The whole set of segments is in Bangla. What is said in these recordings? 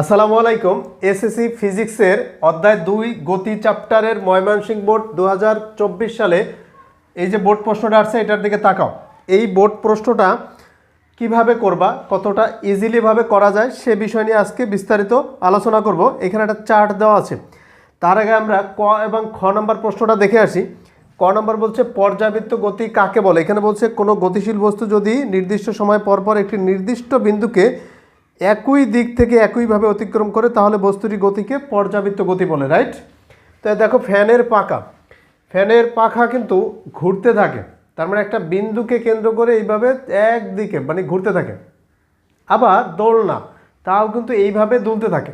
আসসালামু আলাইকুম। এসএসসি ফিজিক্সের অধ্যায় দুই, গতি চ্যাপ্টারের ময়মনসিংহ বোর্ড দু হাজার চব্বিশ সালে এই যে বোর্ড প্রশ্নটা আসছে, এটার দিকে তাকাও। এই বোর্ড প্রশ্নটা কীভাবে করবা, কতটা ইজিলিভাবে করা যায়, সে বিষয় নিয়ে আজকে বিস্তারিত আলোচনা করব। এখানে একটা চার্ট দেওয়া আছে। তার আগে আমরা ক এবং খ নম্বর প্রশ্নটা দেখে আসি। ক নম্বর বলছে পর্যাবৃত্ত গতি কাকে বলে? এখানে বলছে, কোনো গতিশীল বস্তু যদি নির্দিষ্ট সময় পর পর একটি নির্দিষ্ট বিন্দুকে একই দিক থেকে একইভাবে অতিক্রম করে, তাহলে বস্তুটির গতিকে পর্যাবৃত্ত গতি বলে রাইট তো দেখো, ফ্যানের পাখা। ফ্যানের পাখা কিন্তু ঘুরতে থাকে। তার মানে একটা বিন্দুকে কেন্দ্র করে এইভাবে একদিকে মানে ঘুরতে থাকে। আবার দোলনা, তাও কিন্তু এইভাবে দুলতে থাকে।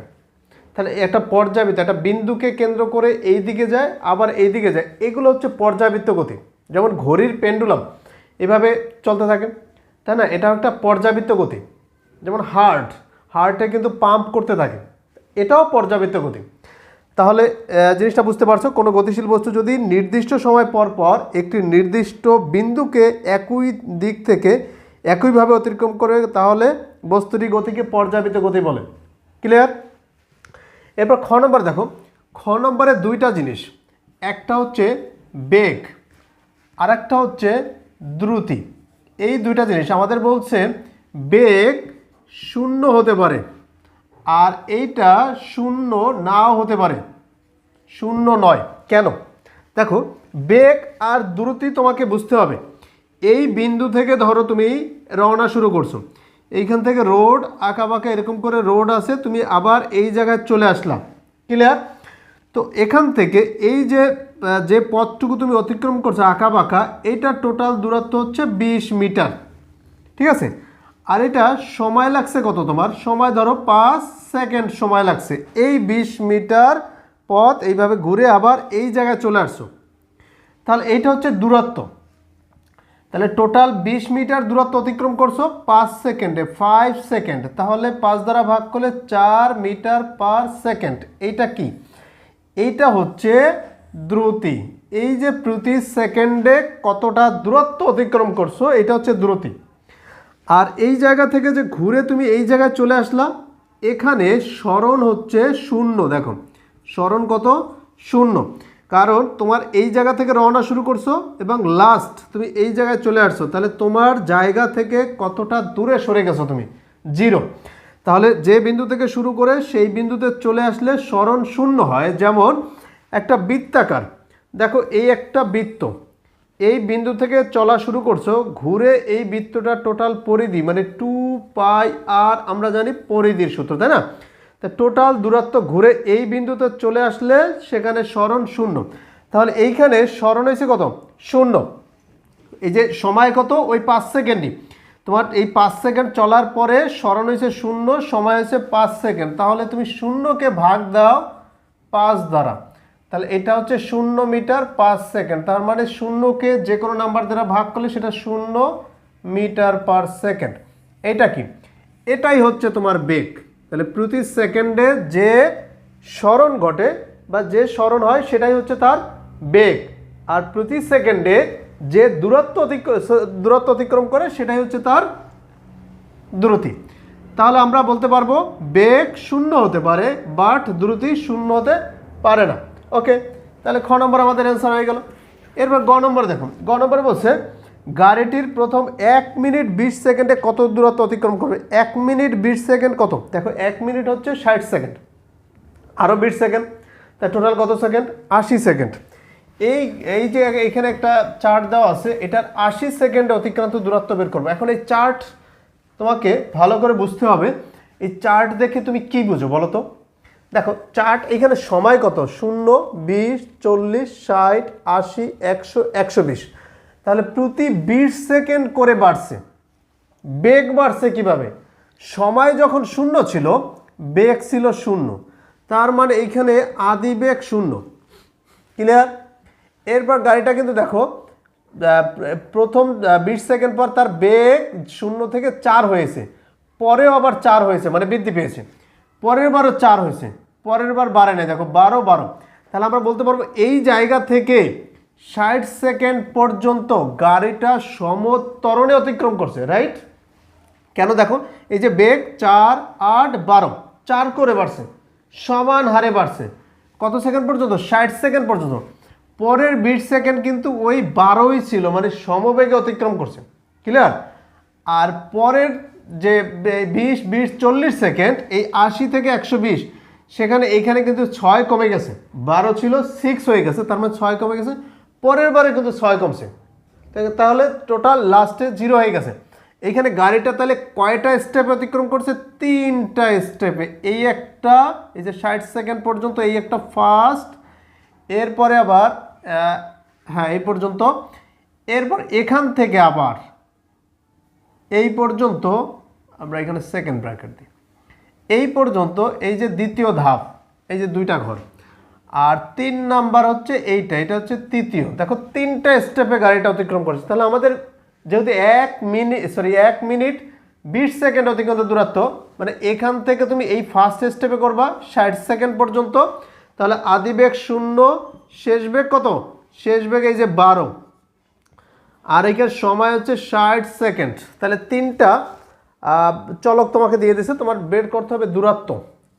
তাহলে একটা পর্যাবৃত্ত, একটা বিন্দুকে কেন্দ্র করে এই দিকে যায়, আবার এই দিকে যায়। এগুলো হচ্ছে পর্যাবৃত্ত গতি। যেমন ঘড়ির পেন্ডুলাম, এভাবে চলতে থাকে। তাই না? এটা একটা পর্যাবৃত্ত গতি। যেমন হার্ট হার্টে কিন্তু পাম্প করতে থাকে। এটাও পর্যাবৃত্ত গতি। তাহলে জিনিসটা বুঝতে পারছ, কোনো গতিশীল বস্তু যদি নির্দিষ্ট সময় পর পর একটি নির্দিষ্ট বিন্দুকে একই দিক থেকে একইভাবে অতিক্রম করে, তাহলে বস্তুটি গতিকে পর্যাবৃত্ত গতি বলে। ক্লিয়ার এরপর খ নম্বর দেখো। খ নম্বরে দুইটা জিনিস। একটা হচ্ছে বেগ আর একটা হচ্ছে দ্রুতি। এই দুইটা জিনিস আমাদের বলছে বেগ শূন্য হতে পারে। আর এইটা শূন্য নাও হতে পারে। শূন্য নয়। কেন? দেখো, বেগ আর দ্রুতি তোমাকে বুঝতে হবে। এই বিন্দু থেকে ধরো তুমি রওনা শুরু করছ। এইখান থেকে রোড আঁকা বাঁকা এরকম করে রোড আছে, তুমি আবার এই জায়গায় চলে আসলাম ক্লিয়ার তো এখান থেকে এই যে যে পথটুকু তুমি অতিক্রম করছ আঁকা বাঁকা এইটা টোটাল দূরত্ব হচ্ছে বিশ মিটার। ঠিক আছে? আর এটা সময় লাগছে কত তোমার? সময় ধরো পাঁচ সেকেন্ড সময় লাগছে। এই বিশ মিটার পথ এইভাবে ঘুরে আবার এই জায়গায় চলে আসছো। তাহলে এইটা হচ্ছে দূরত্ব। তাহলে টোটাল বিশ মিটার দূরত্ব অতিক্রম করছ পাঁচ সেকেন্ডে ফাইভ সেকেন্ড তাহলে পাঁচ দ্বারা ভাগ করলে চার মিটার পার সেকেন্ড। এইটা কি? এইটা হচ্ছে দ্রুতি। এই যে প্রতি সেকেন্ডে কতটা দূরত্ব অতিক্রম করছ, এটা হচ্ছে দ্রুতি। আর এই জায়গা থেকে যে ঘুরে তুমি এই জায়গায় চলে আসলা, এখানে স্মরণ হচ্ছে শূন্য, দেখো। স্মরণ কত? শূন্য। কারণ তোমার এই জায়গা থেকে রওনা শুরু করছ এবং লাস্ট তুমি এই জায়গায় চলে আসছো, তাহলে তোমার জায়গা থেকে কতটা দূরে সরে গেছো তুমি? জিরো তাহলে যে বিন্দু থেকে শুরু করে সেই বিন্দুতে চলে আসলে স্মরণ শূন্য হয়, যেমন একটা বৃত্তাকার। দেখো, এই একটা বৃত্ত এই বিন্দু থেকে চলা শুরু করছ, ঘুরে এই বৃত্তটা টোটাল পরিধি মানে টু পাই আর আমরা জানি পরিধির সূত্র, তাই না? তা টোটাল দূরত্ব ঘুরে এই বিন্দুতে চলে আসলে সেখানে স্মরণ শূন্য। তাহলে এইখানে স্মরণ হয়েছে কত? শূন্য। এই যে সময় কত? ওই পাঁচ সেকেন্ডই। তোমার এই পাঁচ সেকেন্ড চলার পরে স্মরণ হয়েছে শূন্য, সময় হয়েছে পাঁচ সেকেন্ড। তাহলে তুমি শূন্যকে ভাগ দাও পাঁচ দ্বারা। তাহলে এটা হচ্ছে শূন্য মিটার পাঁচ সেকেন্ড। তার মানে শূন্যকে যে কোনো নাম্বার দ্বারা ভাগ করলে সেটা শূন্য মিটার পার সেকেন্ড। এটা কি? এটাই হচ্ছে তোমার বেগ। তাহলে প্রতি সেকেন্ডে যে স্মরণ ঘটে বা যে স্মরণ হয় সেটাই হচ্ছে তার বেগ। আর প্রতি সেকেন্ডে যে দূরত্ব দূরত্ব অতিক্রম করে সেটাই হচ্ছে তার দ্রুতি। তাহলে আমরা বলতে পারব বেগ শূন্য হতে পারে বাট দ্রুতি শূন্য হতে পারে না। ওকে তাহলে খ নম্বর আমাদের অ্যান্সার হয়ে গেল। এরপর গ নম্বর দেখুন। গ নম্বরে বলছে, গাড়িটির প্রথম এক মিনিট বিশ সেকেন্ডে কত দূরত্ব অতিক্রম করবে? এক মিনিট বিশ সেকেন্ড কত? দেখো, এক মিনিট হচ্ছে ষাট সেকেন্ড। আরও বিশ সেকেন্ড। তা টোটাল কত সেকেন্ড? আশি সেকেন্ড। এই এই যে এখানে একটা চার্ট দেওয়া আছে, এটার আশি সেকেন্ডে অতিক্রান্ত দূরত্ব বের করব। এখন এই চার্ট তোমাকে ভালো করে বুঝতে হবে। এই চার্ট দেখে তুমি কি বুঝো বলো তো? দেখো চার্ট এখানে সময় কত? শূন্য, বিশ, চল্লিশ, ষাট, আশি, একশো একশো বিশ। তাহলে প্রতি বিশ সেকেন্ড করে বাড়ছে। বেগ বাড়ছে কীভাবে? সময় যখন শূন্য ছিল, বেগ ছিল শূন্য। তার মানে এইখানে আদি বেগ শূন্য। ক্লিয়ার এরপর গাড়িটা কিন্তু দেখো প্রথম বিশ সেকেন্ড পর তার বেগ শূন্য থেকে চার হয়েছে। পরেও আবার চার হয়েছে মানে বৃদ্ধি পেয়েছে। পরের বারও চার হয়েছে। পরের বার বাড়ে নাই, দেখো, বারো বারো। তাহলে আমরা বলতে পারব এই জায়গা থেকে ষাট সেকেন্ড পর্যন্ত গাড়িটা সমতরণে অতিক্রম করছে রাইট কেন দেখো, এই যে বেগ চার, আট, বারো, চার করে বাড়ছে, সমান হারে বাড়ছে। কত সেকেন্ড পর্যন্ত? ষাট সেকেন্ড পর্যন্ত। পরের বিশ সেকেন্ড কিন্তু ওই বারোই ছিল মানে সমবেগে অতিক্রম করছে। ক্লিয়ার আর পরের যে বিশ বিশ, চল্লিশ সেকেন্ড, এই আশি থেকে একশো বিশ সেখানে এইখানে কিন্তু ছয় কমে গেছে। বারো ছিল সিক্স হয়ে গেছে, তার মানে ছয় কমে গেছে। পরের বারে কিন্তু ছয় কমছে। তাহলে টোটাল লাস্টে জিরো হয়ে গেছে। এইখানে গাড়িটা তাহলে কয়টা স্টেপ অতিক্রম করছে? তিনটা স্টেপে এই একটা, এই যে ষাট সেকেন্ড পর্যন্ত, এই একটা ফার্স্ট এরপরে আবার হ্যাঁ এই পর্যন্ত। এরপর এখান থেকে আবার, এই পর্যন্ত আমরা এখানে সেকেন্ড ব্র্যাকেট দিই। এই পর্যন্ত এই যে দ্বিতীয় ধাপ, এই যে দুইটা ঘর, আর তিন নাম্বার হচ্ছে এইটা, এটা হচ্ছে তৃতীয়। দেখো, তিনটা স্টেপে গাড়িটা অতিক্রম করছে। তাহলে আমাদের যেহেতু এক মিনিট সরি এক মিনিট বিশ সেকেন্ড অতিক্রান্ত দূরত্ব মানে এখান থেকে তুমি এই ফার্স্ট স্টেপে করবা, ষাট সেকেন্ড পর্যন্ত। তাহলে আদি বেগ শূন্য, শেষ বেগ কত? শেষ বেগ এই যে বারো। আর এখানে সময় হচ্ছে ষাট সেকেন্ড। তাহলে তিনটা চলক তোমাকে দিয়ে দিছে, তোমার বের করতে হবে দূরত্ব।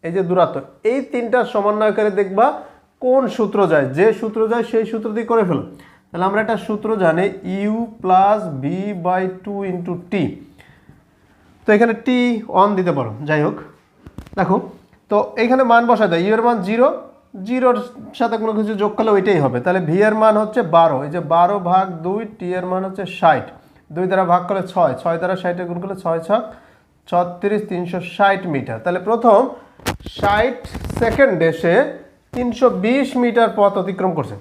এই যে দূরত্ব, এই তিনটা সমন্বয় করে দেখবা কোন সূত্র যায়। যে সূত্র যায়, সেই সূত্র দিয়ে করে ফেলো। তাহলে আমরা একটা সূত্র জানি u plus v by two into t তো এখানে টি অন দিতে পারো, যাই হোক। দেখো, তো এখানে মান বসায় দেয় ইউ এর মান জিরো জিরোর সাথে কোনো কিছু যোগ করলে ওইটাই হবে। তাহলে ভি এর মান হচ্ছে বারো, এই যে বারো ভাগ দুই টি এর মান হচ্ছে ষাট। দুই দ্বারা ভাগ করলে ছয় ছয় দ্বারা ষাটে গুণ করলে ছয় ছক, ছত্রিশ তিনশো ষাট মিটার। তাহলে প্রথম ষাট সেকেন্ডে সে তিনশো বিশ মিটার পথ অতিক্রম করছে।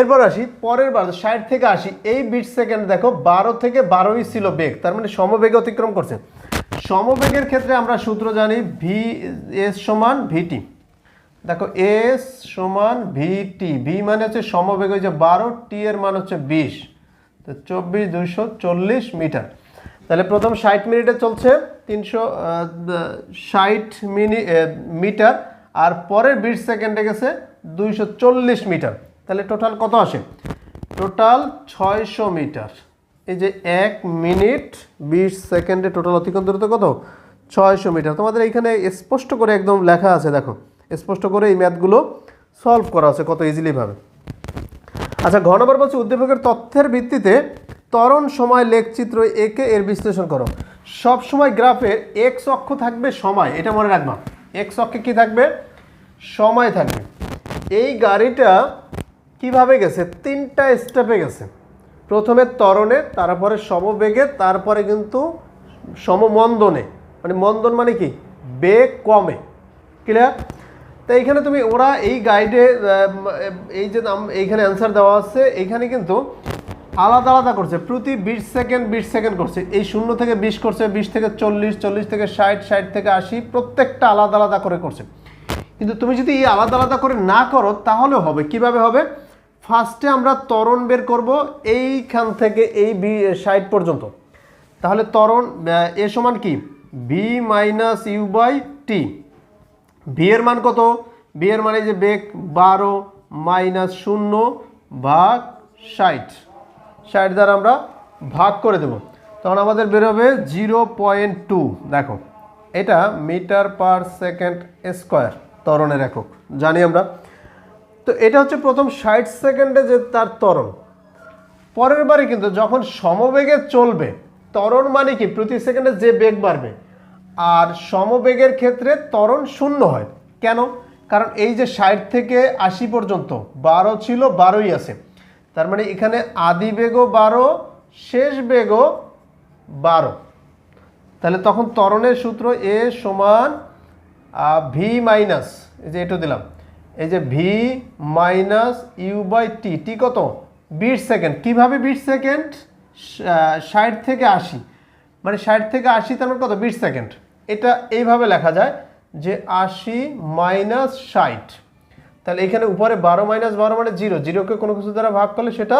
এরপর আসি, পরের বার ষাট থেকে আসি এই বিশ সেকেন্ড দেখো, বারো থেকে বারোই ছিল বেগ, তার মানে সমবেগে অতিক্রম করছে। সমবেগের ক্ষেত্রে আমরা সূত্র জানি ভি এস সমান ভিটি। দেখো, এস সমান ভিটি, ভি মানে হচ্ছে সমবেগ যে বারো, টি এর মান হচ্ছে বিশ। তো চব্বিশ দুইশো চল্লিশ মিটার। তাহলে প্রথম ষাট মিনিটে চলছে তিনশো ষাট মিনি মিটার, আর পরের বিশ সেকেন্ডে গেছে দুইশো চল্লিশ মিটার। তাহলে টোটাল কত আসে? টোটাল ছয়শো মিটার। এই যে এক মিনিট বিশ সেকেন্ডে টোটাল অতিক্রম দূরত্ব কত? ছয়শো মিটার। তোমাদের এইখানে স্পষ্ট করে একদম লেখা আছে, দেখো। স্পষ্ট করে এই ম্যাথগুলো সলভ করা আছে কত ইজিলি ভাবে। আচ্ছা ঘ নম্বর বলছে, উদ্দীপকের তথ্যের ভিত্তিতে ত্বরণ সময় লেখচিত্র একে এর বিশ্লেষণ করো। সব সময় গ্রাফে এক্স অক্ষ থাকবে সময়, এটা মনে রাখবা। এক্স অক্ষে কি থাকবে? সময় থাকবে। এই গাড়িটা কীভাবে গেছে? তিনটা স্টেপে গেছে। প্রথমে ত্বরণে, তারপরে সমবেগে, তারপরে কিন্তু সমমন্দনে। মানে মন্দন মানে কি? বেগ কমে। ক্লিয়ার তো এইখানে তুমি ওরা এই গাইডে এই যে এইখানে অ্যান্সার দেওয়া আছে এইখানে কিন্তু আলাদা আলাদা করছে, প্রতি বিশ সেকেন্ড বিশ সেকেন্ড করছে। এই শূন্য থেকে বিশ করছে, বিশ থেকে চল্লিশ চল্লিশ থেকে ষাট ষাট থেকে আশি, প্রত্যেকটা আলাদা আলাদা করে করছে। কিন্তু তুমি যদি এই আলাদা আলাদা করে না করো, তাহলে হবে, কীভাবে হবে? ফার্স্টে আমরা তরণ বের করব এইখান থেকে এই বি, ষাট পর্যন্ত। তাহলে তরণ এ সমান কি? V minus u by t. এর মান কত? এর মানে যে বেগ বারো মাইনাস শূন্য ভাগ ষাট। ষাট দ্বারা আমরা ভাগ করে দেব। তখন আমাদের বেরোবে জিরো পয়েন্ট টু। দেখো, এটা মিটার পার সেকেন্ড স্কোয়ার ত্বরণের একক, জানি আমরা। তো এটা হচ্ছে প্রথম ষাট সেকেন্ডে যে তার ত্বরণ। পরের বারে কিন্তু যখন সমবেগে চলবে, ত্বরণ মানে কি? প্রতি সেকেন্ডে যে বেগ বাড়বে আর সমবেগের ক্ষেত্রে ত্বরণ শূন্য হয়। কেন? কারণ এই যে ষাট থেকে আশি পর্যন্ত, বারো ছিল, বারোই আছে। তার মানে এখানে আদি বেগও বারো, শেষ বেগও বারো। তাহলে তখন ত্বরণের সূত্র এ সমান ভি মাইনাস, এই যে এটা দিলাম। এই যে v minus u by t t কত? বিশ সেকেন্ড। কীভাবে বিশ সেকেন্ড? ষাট থেকে আশি। মানে ষাট থেকে আশি তার মানে কত? বিশ সেকেন্ড। এটা এইভাবে লেখা যায় যে আশি মাইনাস ষাট। তাহলে এখানে উপরে বারো মাইনাস বারো মানে জিরো। জিরোকে কোনো কিছু দ্বারা ভাগ করলে সেটা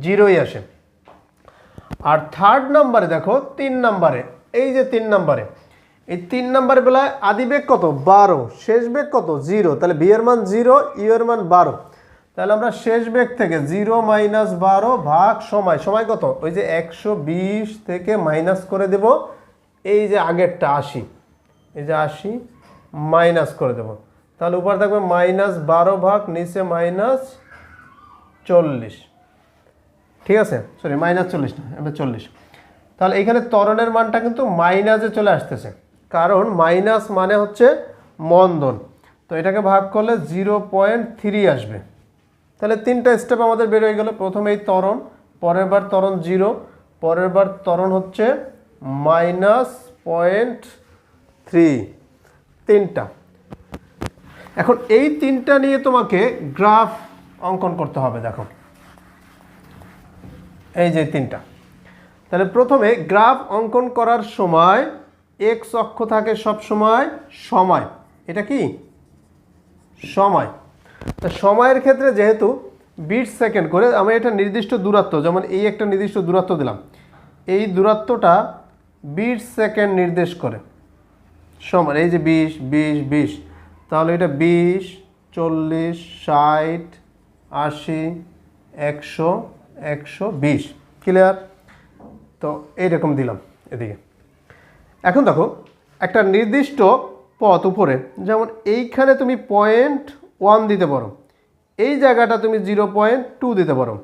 জিরোই আসে। আর থার্ড নাম্বারে দেখো, তিন নাম্বারে এই যে তিন নাম্বারে এই তিন নাম্বারে বেলায় আদি বেগ কত? বারো। শেষ বেগ কত? জিরো। তাহলে বি এর মান জিরো ইউ এর মান বারো। তাহলে আমরা শেষ বেগ থেকে জিরো মাইনাস বারো ভাগ সময় সময় কত? ওই যে একশো বিশ থেকে মাইনাস করে দেব। এই যে আগেরটা, আশি। এই যে আশি মাইনাস করে দেবো। তাহলে উপরে থাকবে মাইনাস বারো ভাগ, নিচে মাইনাস চল্লিশ। ঠিক আছে? সরি মাইনাস চল্লিশ না, এবার চল্লিশ। তাহলে এখানে ত্বরণের মানটা কিন্তু মাইনাসে চলে আসতেছে। কারণ মাইনাস মানে হচ্ছে মন্দন। তো এটাকে ভাগ করলে জিরো পয়েন্ট থ্রি আসবে। তাহলে তিনটা স্টেপ আমাদের বের হয়ে গেল। প্রথমে এই ত্বরণ, পরের বার ত্বরণ জিরো পরের বার ত্বরণ হচ্ছে মাইনাস পয়েন্ট থ্রি। তিনটা। এখন এই তিনটা নিয়ে তোমাকে গ্রাফ অঙ্কন করতে হবে, দেখো। এই যে তিনটা। তাহলে প্রথমে গ্রাফ অঙ্কন করার সময় এক্স অক্ষ থাকে সব সময় সময়। এটা কি? সময়। তা সময়ের ক্ষেত্রে যেহেতু বিট সেকেন্ড করে আমি এটা নির্দিষ্ট দূরত্ব, যেমন এই একটা নির্দিষ্ট দূরত্ব দিলাম, এই দূরত্বটা বিট সেকেন্ড নির্দেশ করে। সময় এই যে বিশ বিশ বিশ। তাহলে এটা বিশ, চল্লিশ, ষাট, আশি, একশো একশো বিশ। ক্লিয়ার তো এইরকম দিলাম এদিকে। এখন দেখো, একটা নির্দিষ্ট পথ উপরে, যেমন এইখানে তুমি পয়েন্ট ওয়ান দিতে পারো, এই জায়গাটা তুমি জিরো পয়েন্ট টু দিতে পারো,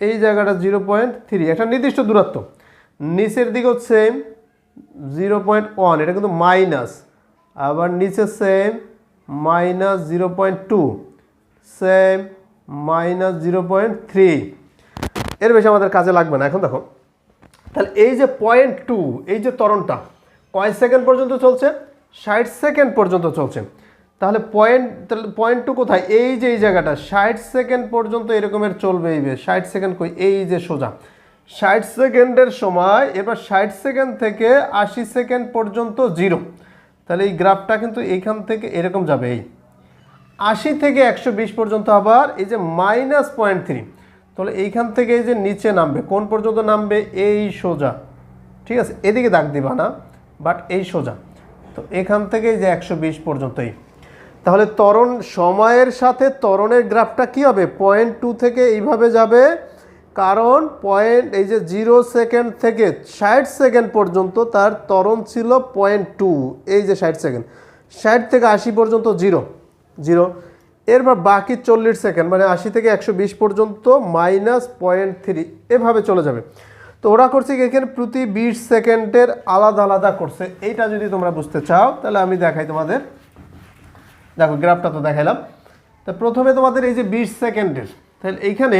এই জায়গাটা জিরো পয়েন্ট থ্রি। একটা নির্দিষ্ট দূরত্ব। নিচের দিকেও সেম জিরো পয়েন্ট ওয়ান এটা কিন্তু মাইনাস আবার নিচে same minus zero point two same minus zero point three এর বেশি আমাদের কাজে লাগবে না, এখন দেখো। তাহলে এই যে পয়েন্ট টু এই যে তরণটা কয় সেকেন্ড পর্যন্ত চলছে? ষাট সেকেন্ড পর্যন্ত চলছে। তাহলে পয়েন্ট তাহলে পয়েন্ট টু কোথায়? এই যে এই জায়গাটা, ষাট সেকেন্ড পর্যন্ত এরকমের চলবে এই ষাট সেকেন্ড কই? এই যে সোজা। ষাট সেকেন্ডের সময় এবার ষাট সেকেন্ড থেকে আশি সেকেন্ড পর্যন্ত জিরো। তাহলে এই গ্রাফটা কিন্তু এইখান থেকে এরকম যাবে, এই আশি থেকে একশো বিশ পর্যন্ত আবার, এই যে মাইনাস পয়েন্ট থ্রি। তাহলে এইখান থেকে এই যে নিচে নামবে, কোন পর্যন্ত নামবে? এই সোজা। ঠিক আছে, এদিকে দাগ দিবা না, বাট এই সোজা। তো এখান থেকে এই যে একশো বিশ পর্যন্তই তাহলে ত্বরণ সময়ের সাথে ত্বরণের গ্রাফটা কি হবে? পয়েন্ট টু থেকে এইভাবে যাবে কারণ পয়েন্ট এই যে জিরো সেকেন্ড থেকে ষাট সেকেন্ড পর্যন্ত তার ত্বরণ ছিল পয়েন্ট টু এই যে ষাট সেকেন্ড ষাট থেকে আশি পর্যন্ত জিরো জিরো এরপর বাকি চল্লিশ সেকেন্ড মানে আশি থেকে একশো বিশ পর্যন্ত মাইনাস পয়েন্ট থ্রি এভাবে চলে যাবে। তো ওরা করছে কি, এখানে প্রতি বিশ সেকেন্ডের আলাদা আলাদা করছে। এইটা যদি তোমরা বুঝতে চাও, তাহলে আমি দেখাই তোমাদের। দেখো গ্রাফটা তো দেখাইলাম। তা প্রথমে তোমাদের এই যে বিশ সেকেন্ডের তাহলে এইখানে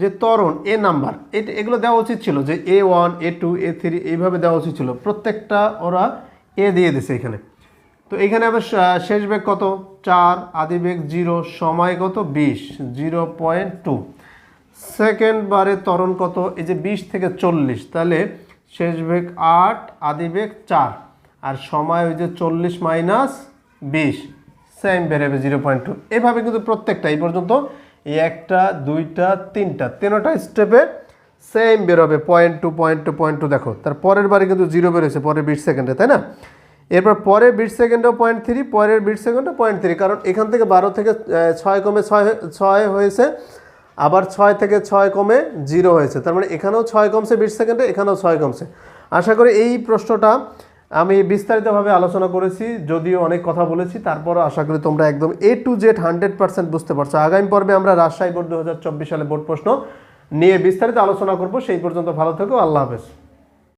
যে ত্বরণ এ নাম্বার এটা, এগুলো দেওয়া উচিত ছিল যে a one a two a three এইভাবে দেওয়া উচিত ছিল। প্রত্যেকটা ওরা এ দিয়ে দিছে এখানে। তো এখানে আবার শেষ বেগ কত? চার, আদি বেগ জিরো, সময় কত? বিশ, জিরো পয়েন্ট টু। সেকেন্ড বারে ত্বরণ কত? এই যে বিশ থেকে চল্লিশ, তাহলে শেষ বেগ আট, আদি বেগ চার। আর সময় ওই যে চল্লিশ মাইনাস বিশ সেম বেরোবে জিরো পয়েন্ট টু এভাবে কিন্তু প্রত্যেকটা, এই পর্যন্ত এই একটা, দুইটা, তিনটা তিনটা স্টেপে সেম বেরোবে point two point two point two দেখো। তার পরের বারে কিন্তু জিরো বেরোছে পরের বিশ সেকেন্ডে তাই না? এরপর পরের বিশ সেকেন্ডেও পয়েন্ট থ্রি পরের বিশ সেকেন্ডও পয়েন্ট থ্রি কারণ এখান থেকে বারো থেকে ছয় কমে ছয় ছয় হয়েছে, আবার ছয় থেকে ছয় কমে জিরো হয়েছে। তার মানে এখানেও ছয় কমছে বিশ সেকেন্ডে এখানেও ছয় কমছে। আশা করি এই প্রশ্নটা আমি বিস্তারিতভাবে আলোচনা করেছি, যদিও অনেক কথা বলেছি, তারপরও আশা করি তোমরা একদম A to Z hundred percent বুঝতে পারছ। আগামী পর্বে আমরা রাজশাহী বোর্ড দু হাজার চব্বিশ সালে বোর্ড প্রশ্ন নিয়ে বিস্তারিত আলোচনা করব। সেই পর্যন্ত ভালো থেকো, আল্লাহ হাফেজ।